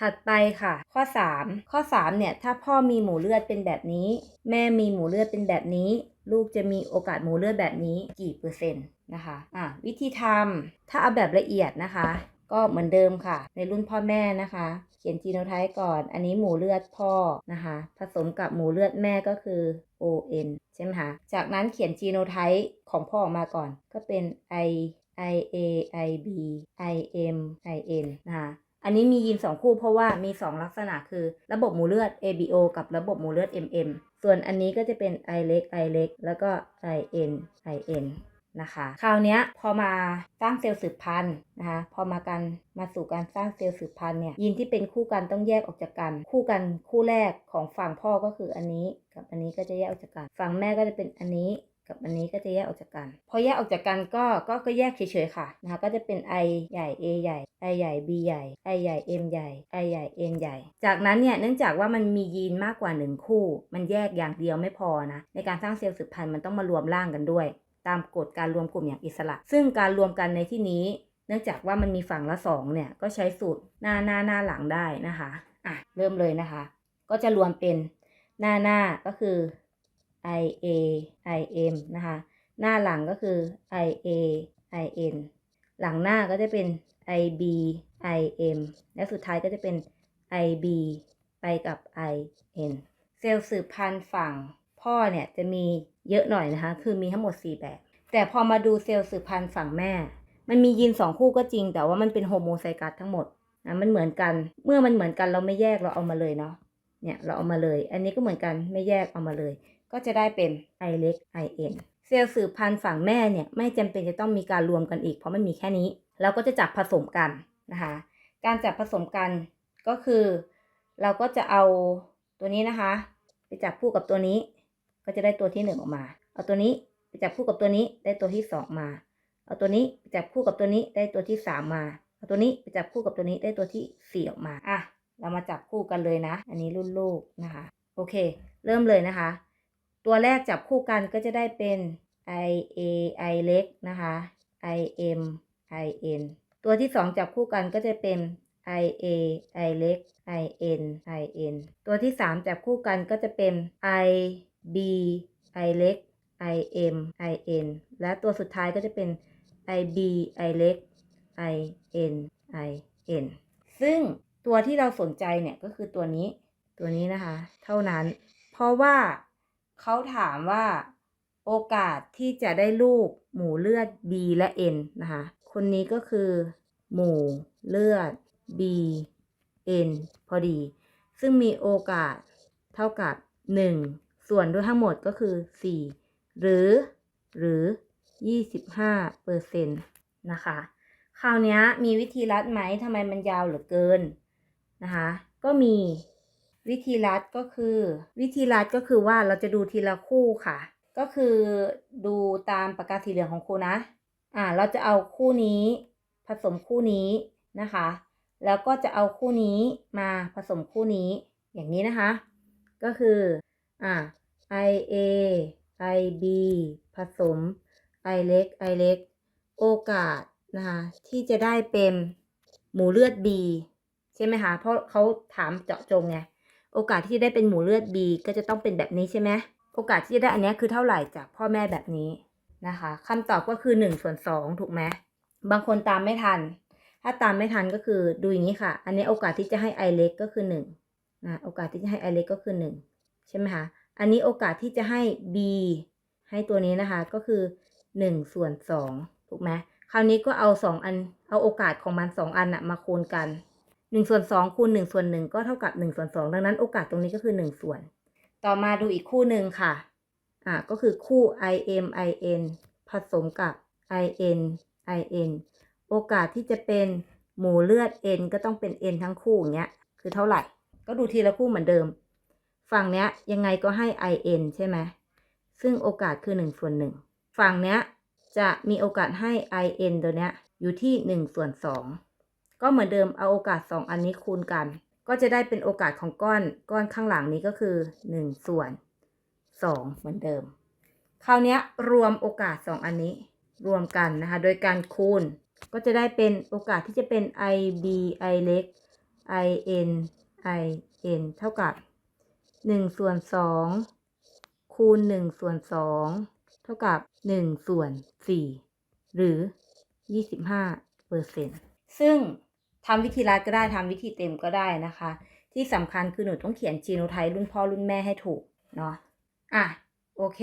ถัดไปค่ะ ข้อ 3 ข้อ 3 เนี่ย ถ้าพ่อมีหมูเลือดเป็นแบบนี้ แม่มีหมูเลือดเป็นแบบนี้ ลูกจะมีโอกาสหมูเลือดแบบนี้กี่เปอร์เซ็นต์นะคะอะวิธีทำถ้าเอาแบบละเอียดนะคะ ก็เหมือนเดิมค่ะ ในรุ่นพ่อแม่นะคะ เขียนจีโนไทป์ก่อน อันนี้หมูเลือดพ่อนะคะ ผสมกับหมูเลือดแม่ก็คือ ON ใช่ไหมคะจากนั้นเขียนจีโนไทป์ของพ่อออกมาก่อน ก็เป็น I I A I B I M I N นะคะ อันนี้มียีน2คู่เพราะว่ามี 2 ลักษณะคือ ระบบหมูเลือด ABO กับระบบหมูเลือด MM ส่วนอันนี้ก็จะเป็น I เล็ก I เล็กแล้วก็ I N I N นะคะคราวนี้พอมาสร้างเซลล์สืบพันธุ์นะคะพอมากันมาสู่การสร้างเซลล์สืบพันธุ์เนี่ยยีนที่เป็นคู่กันต้องแยกออกจากกัน คู่กันคู่แรกของฝั่งพ่อก็คืออันนี้ กับอันนี้ก็จะแยกออกจากกันฝั่งแม่ก็จะเป็นอันนี้ กับอันนี้ก็จะแยกออกจากกัน พอแยกออกจากกันก็ก็ก็แยกเฉยๆค่ะนะคะก็จะเป็น I ใหญ่ A ใหญ่ I ใหญ่ B ใหญ่ I ใหญ่ M ใหญ่ I ใหญ่ N ใหญ่ จากนั้นเนี่ยเนื่องจากว่ามันมียีนมากกว่า 1 คู่ มันแยกอย่างเดียวไม่พอนะในการสร้างเซลล์สืบพันธุ์มันต้องมารวมร่างกันด้วย ตามกฎการรวมกลุ่มอย่างอิสระ ซึ่งการรวมกันในที่นี้ เนื่องจากว่ามันมีฝั่งละสองเนี่ยก็ใช้สูตรหน้าหน้าหน้าหลังได้นะคะอะเริ่มเลยนะคะ ก็จะรวมเป็นหน้าหน้าก็คือ I A I M นะคะ หน้าหลังก็คือ I A I N หลังหน้าก็จะเป็น I B I M และสุดท้ายก็จะเป็น I B ไปกับ I N เซลล์สืบพันธุ์ฝั่งพ่อเนี่ยจะมีเยอะหน่อยนะคะ คือมีทั้งหมด 4 แบบ แต่พอมาดูเซลล์สืบพันธุ์ฝั่งแม่ มันมียีน2คู่ก็จริง แต่ว่ามันเป็นโฮโมไซกัสทั้งหมดนะมันเหมือนกัน เมื่อมันเหมือนกันเราไม่แยกเราเอามาเลยเนาะ เนี่ยเราเอามาเลย อันนี้ก็เหมือนกันไม่แยกเอามาเลย ก็จะได้เป็น I เล็ก I N เซลล์สืบพันธุ์ฝั่งแม่เนี่ยไม่จำเป็นจะต้องมีการรวมกันอีก เพราะมันมีแค่นี้ เราก็จะจับผสมกันนะคะการจับผสมกันก็คือ เราก็จะเอาตัวนี้นะคะ ไปจับคู่กับตัวนี้ ก็จะได้ตัวที่หนึ่งออกมา เอาตัวนี้ไปจับคู่กับตัวนี้ได้ตัวที่สองมา เอาตัวนี้ไปจับคู่กับตัวนี้ได้ตัวที่สามมา เอาตัวนี้ไปจับคู่กับตัวนี้ได้ตัวที่สี่ออกมาอะเรามาจับคู่กันเลยนะ อันนี้รุ่นลูกนะคะ โอเค เริ่มเลยนะคะ ตัวแรกจับคู่กันก็จะได้เป็น I A I เล็กนะคะ I M I N ตัวที่สองจับคู่กันก็จะเป็น I A I เล็ก I N I N ตัวที่สามจับคู่กันก็จะเป็น I B I เล็ก I M I N และตัวสุดท้ายก็จะเป็น I B I เล็ก I N I N ซึ่งตัวที่เราสนใจเนี่ยก็คือตัวนี้ตัวนี้นะคะ เท่านั้น เพราะว่า เขาถามว่าโอกาสที่จะได้ลูกหมูเลือด B และ N นะคะคนนี้ก็คือ หมูเลือด B N พอดี ซึ่งมีโอกาสเท่ากับ 1 ส่วนด้วยทั้งหมดก็คือ 4 หรือหรือ 25เปอร์เซ็นต์นะคะ คราวนี้มีวิธีรัดไหมทำไมมันยาวเหลือเกินนะคะ ก็มี วิธีรัดก็คือ วิธีรัดก็คือว่าเราจะดูทีละคู่ค่ะ ก็คือดูตามปากกาสีเหลืองของครูนะ อ่า เราจะเอาคู่นี้ ผสมคู่นี้นะคะ แล้วก็จะเอาคู่นี้มาผสมคู่นี้อย่างนี้นะคะ ก็คืออ่า I A I B ผสม I เล็ก I เล็กโอกาสนะคะที่จะได้เป็นหมูเลือด B ใช่ไหมคะ เพราะเขาถามเจาะจงไง โอกาสที่จะได้เป็นหมูเลือด B ก็จะต้องเป็นแบบนี้ใช่ไหมโอกาสที่จะได้อันนี้คือเท่าไหร่จากพ่อแม่แบบนี้นะคะคำตอบก็คือ1ส่วน2ถูกไหมบางคนตามไม่ทัน ถ้าตามไม่ทันก็คือดูอย่างนี้ค่ะ อันนี้โอกาสที่จะให้ I เล็กก็คือ1นะโอกาสที่จะให้ I เล็กก็คือ 1 ใช่ไหมคะอันนี้โอกาสที่จะให้ B ให้ตัวนี้นะคะก็คือ1ส่วน2ถูกไหมคราวนี้ก็เอา 2 อันเอาโอกาสของมัน 2 อันอะมาคูณกัน 1ส่วน2คูณ1ส่วน1ก็เท่ากับ1ส่วน2ดังนั้นโอกาสตรงนี้ก็คือ 1 ส่วน ต่อมาดูอีกคู่หนึ่งค่ะ อ่าก็คือคู่ I M I N ผสมกับ I N I N โอกาสที่จะเป็นหมูเลือด N ก็ต้องเป็น N ทั้งคู่อย่างเงี้ย คือเท่าไหร่ ก็ดูทีละคู่เหมือนเดิม ฝั่งเนี้ยยังไงก็ให้ I N ใช่ไหม ซึ่งโอกาสคือ1ส่วน1ฝั่งเนี้ยจะมีโอกาสให้ I N ตัวเนี้ยอยู่ที่1ส่วน2 ก็เหมือนเดิมเอาโอกาส 2 อันนี้คูณกัน ก็จะได้เป็นโอกาสของก้อนก้อนข้างหลังนี้ก็คือ 1 ส่วน 2 เหมือนเดิม คราวนี้รวมโอกาส 2 อันนี้รวมกันนะคะ โดยการคูณ ก็จะได้เป็นโอกาสที่จะเป็น i b i เล็ก i n i n เท่ากับ 1 ส่วน 2 คูณ 1 ส่วน 2 เท่ากับ 1 ส่วน 4 หรือ 25เปอร์เซ็นต์ซึ่ง ทำวิธีรัดก็ได้ทำวิธีเต็มก็ได้นะคะ ที่สำคัญคือหนูต้องเขียนจีโนไทป์รุ่นพ่อรุ่นแม่ให้ถูกเนาะอะโอเค